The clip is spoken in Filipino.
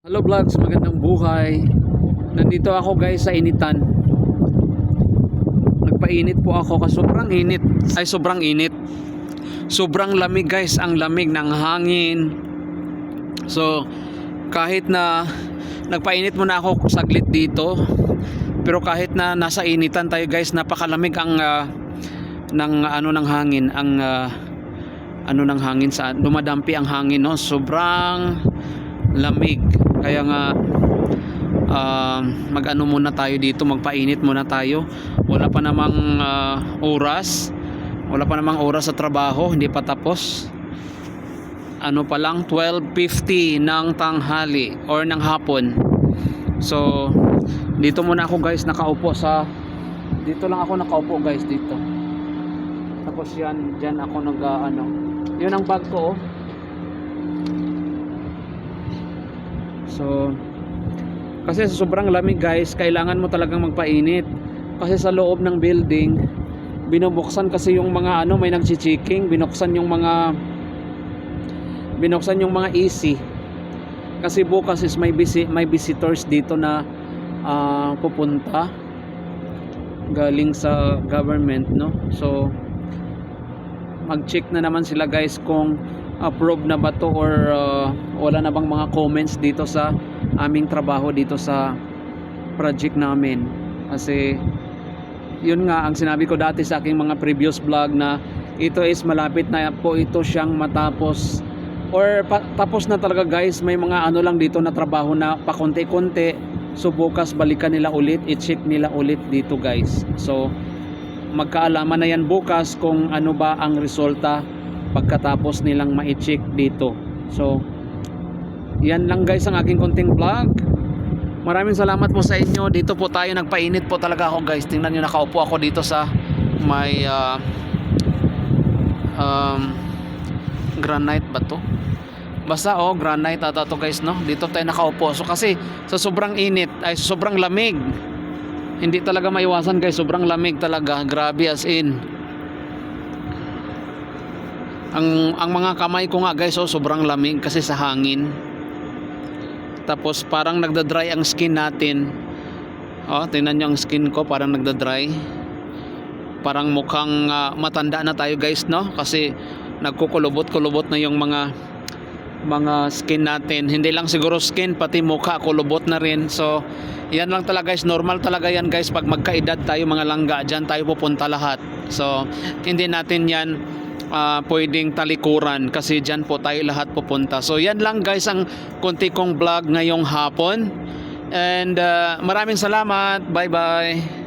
Hello vlogs, magandang buhay. Nandito ako guys sa initan. Nagpainit po ako kasi sobrang init. Ay sobrang init. Sobrang lamig guys, ang lamig ng hangin. So kahit na nagpainit muna ako saglit dito. Pero kahit na nasa initan tayo guys, napakalamig ang ah, ng ano ng hangin, ang ah, ano ng hangin sa dumadampi ang hangin no. Sobrang lamig. Kaya nga um, mag-ano muna tayo dito magpainit muna tayo. Wala pa namang ah, oras. Wala pa namang oras sa trabaho hindi pa tapos. Ano pa lang 12.50 ng tanghali or ng hapon. So dito muna ako guys nakaupo sa dito lang ako nakaupo guys dito. Tapos yan dyan ako nag ah, ano yun ang bag ko oh So, kasi sa sobrang lamig guys, kailangan mo talagang magpainit. Kasi sa loob ng building, binubuksan kasi yung mga ano, may nagchichiking, binuksan yung mga binuksan yung mga AC. Kasi bukas is may visi, may visitors dito na ah, pupunta galing sa government, no? So, mag-check na naman sila guys kung approve na ba to or uh, wala na bang mga comments dito sa aming trabaho dito sa project namin? Kasi yun nga ang sinabi ko dati sa aking mga previous vlog na ito is malapit na po ito siyang matapos. Or tapos na talaga guys. May mga ano lang dito na trabaho na pakonti-konti so bukas balikan nila ulit. I-check nila ulit dito guys. So magkaalaman na yan bukas kung ano ba ang resulta pagkatapos nilang ma-check dito. So, yan lang guys ang aking konting vlog. Maraming salamat po sa inyo. Dito po tayo nagpainit po talaga ako guys. Tingnan nyo nakaupo ako dito sa may ah, um, granite ba to? Basta oh, granite ata to guys no. Dito tayo nakaupo. So kasi sa sobrang init ay sobrang lamig. Hindi talaga maiwasan guys, sobrang lamig talaga. Grabe as in ang ang mga kamay ko nga guys oh sobrang lamig kasi sa hangin. Tapos parang nagda-dry ang skin natin. Oh tingnan niyo ang skin ko parang nagda-dry. Parang mukhang ah, matanda na tayo guys no? Kasi nagkukulubot-kulubot na yung mga mga skin natin. Hindi lang siguro skin pati mukha kulubot na rin. So yan lang talaga guys. Normal talaga yan guys. Pag magkaedad tayo mga langga dyan tayo pupunta lahat. So hindi natin yan ah, pwedeng talikuran kasi dyan po tayo lahat pupunta. So yan lang guys ang konti kong vlog ngayong hapon. And ah, maraming salamat. Bye bye.